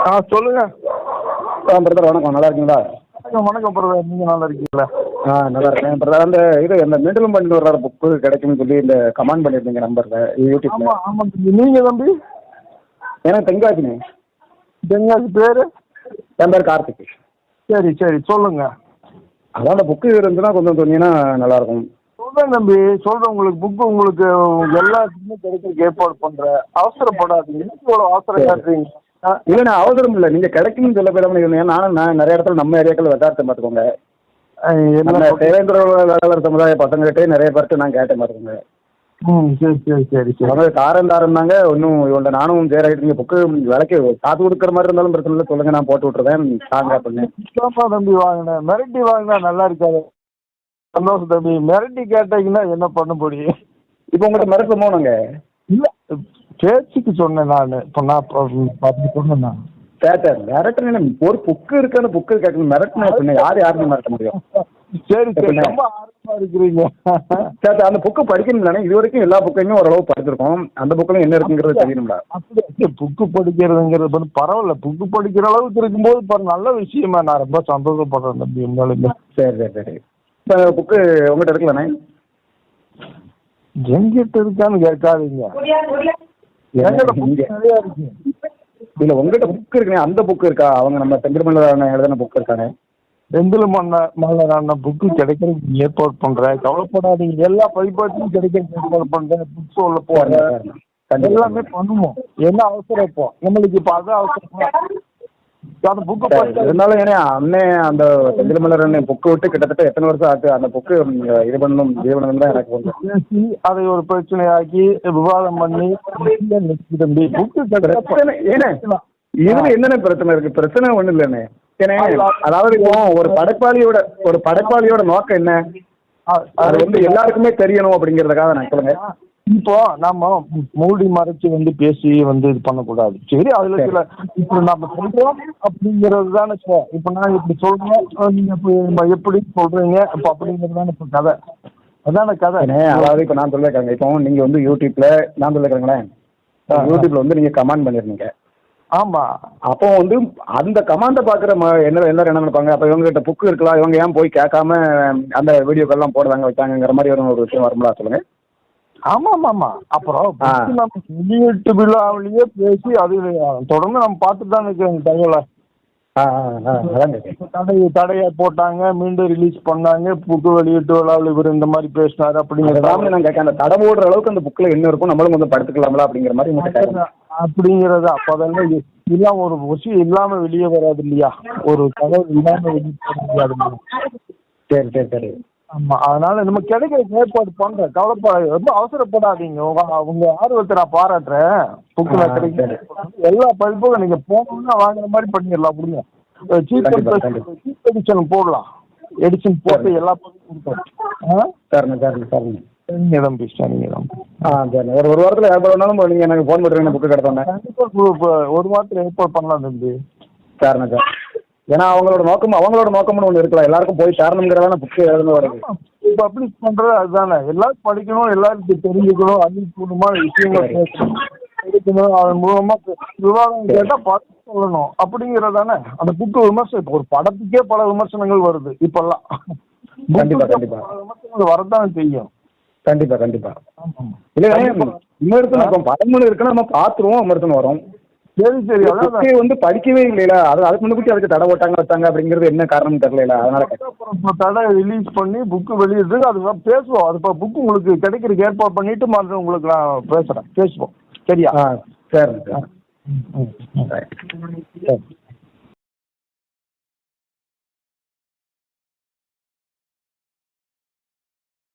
ஆ சொல்லுங்க. பிரதர் வணக்கம். நல்லா இருக்கீங்களா? வணக்கம் வணக்கம் பிரதர். நீங்க நல்லா இருக்கீங்களா? ஆ நல்லா இருக்கேன். பிரதர் அந்த இது இந்த மெண்டலும் பண்ணிட்டு வர்ற புக்கு கிடைக்கும்னு சொல்லி இந்த கமெண்ட் பண்ணியிருந்தீங்க நம்பரில் யூடியூப்ல. ஆமா ஆமா தம்பி. நீங்க தம்பி? எனக்கு தென்காசிங்க தெங்காசி பேரு? என் பேர் கார்த்திக். சரி சரி. சொல்லுங்க. அதான் அந்த புக்கு இருந்துச்சுன்னா கொஞ்சம் சொன்னீங்கன்னா நல்லாயிருக்கும். சொல்றேன் தம்பி. சொல்றேன் உங்களுக்கு. புக்கு உங்களுக்கு எல்லாத்துக்குமே கிடைக்கிறதுக்கு ஏற்பாடு பண்றேன். அவசரப்படாதீங்க. இவ்வளவு அவசரம் காட்டுறீங்க. ஆ, இல்லை நான் அவசரம் இல்லை. நீங்கள் கிடைக்கும்னு சொல்ல போய் தான் நானும் நான் நிறைய இடத்துல நம்ம ஏரியாக்கள் விசாரிச்சேன் பார்த்துக்கோங்க? தேவேந்திர வேளாளர் சமுதாய பசங்கள்கிட்டே நிறைய பேர்கிட்ட நான் கேட்டேன் பார்த்துக்கோங்க ம் சரி சரி சரி சரி. அவங்க காரம் தாரம்னாங்க ஒன்றும் இவன்ட்ட நானும் சேராகிட்டு நீங்கள் புக்கு விலைக்கு காசு கொடுக்குற மாதிரி இருந்தாலும் பிரச்சனை இல்லை. சொல்லுங்கள் நான் போட்டு விட்ருவேன் தாங்க அப்படின்னு. தம்பி வாங்கினேன் மிரட்டி வாங்கினா நல்லா இருக்காது. சந்தோஷம் தம்பி. மிரட்டி கேட்டீங்கன்னா என்ன பண்ண முடியும்? இப்போ உங்கள்கிட்ட மிரட்டல் போனோங்க இல்ல பேச்சுக்கு சொன்னேன் நான். சொன்னேன் நான். சேட்டர் மிரட்டணும் ஒரு புக்கு இருக்கு அந்த புக்கு கேட்கணும் மிரட்டினா பின்ன யார் யாருன்னு மிரட்ட முடியும்? சரி சரி? ரொம்ப ஆர்வமா இருக்கிறீங்க. அந்த புக்கு படிக்கணும் இது வரைக்கும் எல்லா புக்கையுமே ஓரளவு படிச்சிருக்கோம். அந்த புக்கில் என்ன இருக்குங்கிறது தெரியணும்ல. புக்கு படிக்கிறதுங்கிறது வந்து பரவாயில்ல. புக்கு படிக்கிற அளவுக்கு இருக்கும்போது பாரு நல்ல விஷயமா. நான் ரொம்ப சந்தோஷப்படுறேன் தம்பி உண்மையிலுமே. சரி சரி சரி. புக்கு உங்கள்கிட்ட இருக்கலாண்ணே எங்கிட்ட இருக்கான்னு கேட்காதீங்க. இல்லை உங்கள்கிட்ட புக் இருக்குண்ணே அந்த புக்கு இருக்கா? அவங்க நம்ம செந்திருமல்ல எழுதின புக் இருக்கானே? செந்தில் மல்லரான புக்கு கிடைக்கிறதுக்கு ஏற்பாடு பண்றேன் கவலைப்படாதீங்க. எல்லா பதிப்பாட்டையும் கிடைக்கிறதுக்கு ஏற்பாடு பண்றேன் புக்ஸ் உள்ள போறேன். எல்லாமே பண்ணுவோம். என்ன அவசரம் இப்போ? நம்மளுக்கு இப்போ அது அவசரம் அந்த புக்கு இருந்தாலும் ஏன்னா அண்ணே அந்த செந்தில்மலர் அண்ணன் புக்கு விட்டு கிட்டத்தட்ட எத்தனை வருஷம் ஆச்சு? அந்த புக்கு இது பண்ணணும் இது பண்ணணும் தான் எனக்கு வந்து. பேசி அதை ஒரு பிரச்சனையாக்கி விவாதம் பண்ணி தம்பி. புக்கு பிரச்சனை இதுல என்னென்ன பிரச்சனை இருக்கு? பிரச்சனை ஒண்ணும் இல்லைண்ணே அதாவது இப்போ ஒரு படைப்பாளியோட ஒரு படைப்பாளியோட நோக்கம் என்ன? அது வந்து எல்லாருக்குமே தெரியணும் அப்படிங்கறதுக்காக நான் சொல்லுங்க இப்போ நம்ம மூடி மறைச்சு வந்து பேசி வந்து இது பண்ணக்கூடாது. சரி அதுல சில இப்போ நம்ம சொல்றோம் அப்படிங்கிறது தானே இப்போ இப்போ நான் இப்படி சொல்றேன் நீங்க இப்போ எப்படி சொல்றீங்க இப்போ அப்படிங்கிறது தானே இப்போ கதை. அதான கதை? அதாவது இப்போ நான் சொல்லிருக்காங்க இப்போ நீங்க வந்து யூடியூப்ல நான் சொல்லிருக்கேங்களேன். யூடியூப்ல வந்து நீங்க கமெண்ட் பண்ணிருந்தீங்க. ஆமா. அப்போ வந்து அந்த கமாண்டை பார்க்குற ம என்ன எல்லாரும் என்ன நினைப்பாங்க? அப்போ இவங்ககிட்ட புக்கு இருக்கலாம் இவங்க ஏன் போய் கேட்காம அந்த வீடியோக்கெல்லாம் போடுறாங்க வச்சாங்கங்கிற மாதிரி ஒரு ஒரு விஷயம் வரும்ல சொல்லுங்க. ஆமா ஆமா அப்புறம் நம்ம வெளியீட்டு விழாவிலேயே பேசி அது தொடர்ந்து நம்ம பார்த்துட்டு தான் இருக்கிறோம் தகவலை. ஆ ஆ ஆ அதான் கேட்குறேன் தடை தடையை போட்டாங்க மீண்டும் ரிலீஸ் பண்ணாங்க புக்கு வெளியீட்டு விழாவில் இவர் இந்த மாதிரி பேசினாரு அப்படிங்கிற அதாவது நான் கேட்க அந்த தடை போடுற அளவுக்கு அந்த புக்கில் என்ன இருக்கும் நம்மளும் கொஞ்சம் படுத்துக்கலாம்ல அப்படிங்கிற மாதிரி அப்படிங்கிறது அப்போ அதெல்லாம் இ- இல்லாம ஒரு விஷயம் இல்லாம வெளியே வராது இல்லையா? ஒரு தகவல் இல்லாம வெளியே வர இல்லையா? சரி சரி சரி. ஆமா அதனால நம்ம கிடைக்கிற ஏற்பாடு பண்றேன் கவலைப்படாது ரொம்ப அவசரப்படாதீங்க. உங்க உங்க ஆர்வத்தை நான் பாராட்டுறேன். புக்கில் ஆ, கிடைக்கிற சரி. எல்லா பதிப்பும் நீங்க போனோம்னா வாங்குற மாதிரி பண்ணிடலாம் கொடுங்க சீப் எடிஷன் போடலாம். எடிஷன் போட்டு சரி. எல்லா ஆ சரிண்ணே சரிண்ணே சரிண்ணே சரிங்க தம்பி சரிங்க தம்பி. ஆ சரிண்ணே ஒரு ஒரு வாரத்தில் எப்போ வேணாலும் நீங்கள் எனக்கு ஃபோன் பண்ணுறீங்க புக்கு கிடத்தோன்னே ஒரு வாரத்தில் ஏற்பாடு பண்ணலாம் தம்பி. சரிண்ணே சார் ஏன்னா அவங்களோட நோக்கம் அவங்களோட நோக்கம்னு ஒன்று இருக்கலாம். எல்லாருக்கும் போய் சேரணுங்கிறதான புக்கு எழுதணும் வருது பப்ளிஷ் பண்றது அதுதானே. எல்லாரும் படிக்கணும் எல்லாருக்கும் தெரிஞ்சுக்கணும் அறிவிக்கணுமான விஷயங்கள் பேசணும் அதன் மூலமா விவாதம் கேட்டா பார்த்து சொல்லணும். அப்படிங்கறதானே. அந்த புக்கு விமர்சனம் இப்போ ஒரு படத்துக்கே பல விமர்சனங்கள் வருது இப்பெல்லாம். கண்டிப்பா, கண்டிப்பா. விமர்சனங்கள் வரத்தான் செய்யும். கண்டிப்பா கண்டிப்பா. இல்லை இப்போ படம்னு இருக்குன்னா நம்ம பார்த்துருவோம் விமர்சனம் வரும். சரி சரி. அதான் வந்து படிக்கவே இல்லைல அது அதுக்கு முன்னாடி அதுக்கு தடை போட்டாங்க வச்சாங்க அப்படிங்கிறது என்ன காரணம் தெரியல அதனால. அப்புறம் தடை ரிலீஸ் பண்ணி புக்கு வெளியிட்டு அது பேசுவோம். அது இப்போ புக்கு உங்களுக்கு கிடைக்கிறதுக்கு ஏற்பாடு பண்ணிட்டு மாதிரி உங்களுக்கு நான் பேசுறேன். பேசுவோம். சரியா? ஆ சார் ம், ம்,